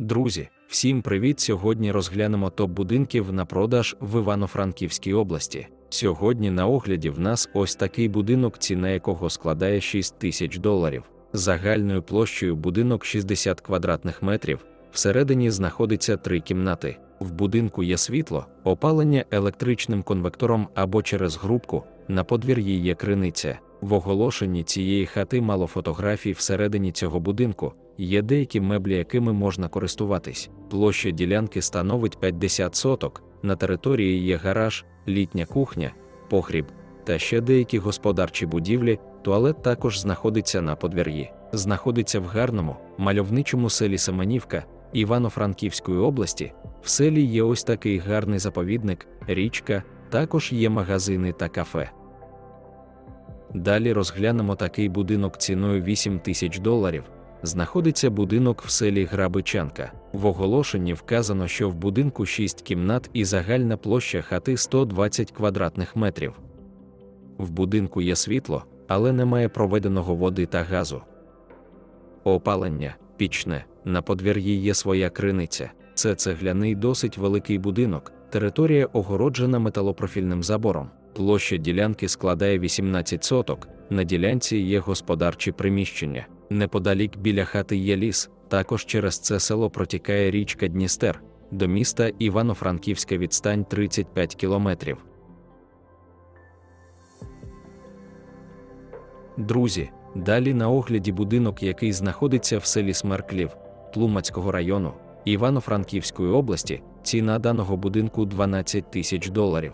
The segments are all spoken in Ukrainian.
Друзі, всім привіт! Сьогодні розглянемо топ будинків на продаж в Івано-Франківській області. Сьогодні на огляді в нас ось такий будинок, ціна якого складає 6 тисяч доларів. Загальною площею будинок 60 квадратних метрів. Всередині знаходиться три кімнати. В будинку є світло, опалення електричним конвектором або через грубку. На подвір'ї є криниця. В оголошенні цієї хати мало фотографій всередині цього будинку. Є деякі меблі, якими можна користуватись. Площа ділянки становить 50 соток. На території є гараж, літня кухня, погріб та ще деякі господарчі будівлі. Туалет також знаходиться на подвір'ї. Знаходиться в гарному, мальовничому селі Семенівка Івано-Франківської області. В селі є ось такий гарний заповідник, річка, також є магазини та кафе. Далі розглянемо такий будинок ціною 8 тисяч доларів. Знаходиться будинок в селі Грабичанка. В оголошенні вказано, що в будинку 6 кімнат і загальна площа хати 120 квадратних метрів. В будинку є світло, але немає проведеного води та газу. Опалення пічне. На подвір'ї є своя криниця. Це цегляний досить великий будинок. Територія огороджена металопрофільним забором. Площа ділянки складає 18 соток. На ділянці є господарчі приміщення. Неподалік біля хати є ліс. Також через це село протікає річка Дністер. До міста Івано-Франківська відстань 35 кілометрів. Друзі, далі на огляді будинок, який знаходиться в селі Смерклів Тлумацького району Івано-Франківської області, ціна даного будинку 12 тисяч доларів.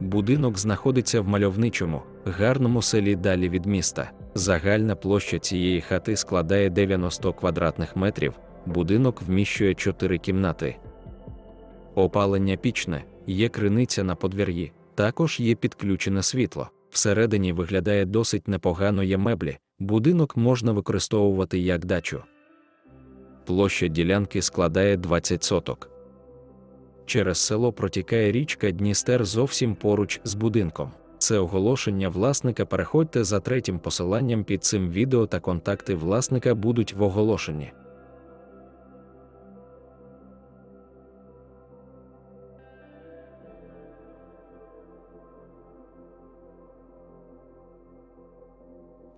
Будинок знаходиться в мальовничому, гарному селі далі від міста. Загальна площа цієї хати складає 90 квадратних метрів, будинок вміщує 4 кімнати. Опалення пічне, є криниця на подвір'ї, також є підключене світло. Всередині виглядає досить непогано є меблі, будинок можна використовувати як дачу. Площа ділянки складає 20 соток. Через село протікає річка Дністер зовсім поруч з будинком. Це оголошення власника. Переходьте за третім посиланням під цим відео та контакти власника будуть в оголошенні.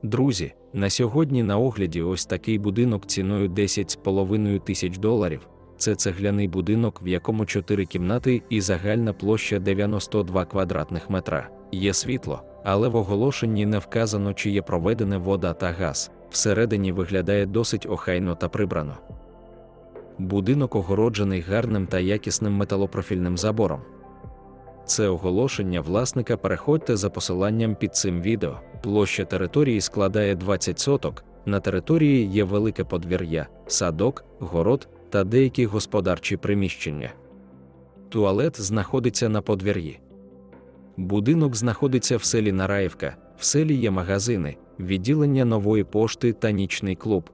Друзі, на сьогодні на огляді ось такий будинок ціною 10,5 тисяч доларів. Це цегляний будинок, в якому 4 кімнати і загальна площа 92 квадратних метра. Є світло, але в оголошенні не вказано, чи є проведене вода та газ. Всередині виглядає досить охайно та прибрано. Будинок огороджений гарним та якісним металопрофільним забором. Це оголошення власника. Переходьте за посиланням під цим відео. Площа території складає 20 соток. На території є велике подвір'я, садок, город та деякі господарчі приміщення. Туалет знаходиться на подвір'ї. Будинок знаходиться в селі Нараївка, в селі є магазини, відділення нової пошти та нічний клуб.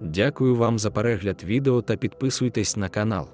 Дякую вам за перегляд відео та підписуйтесь на канал.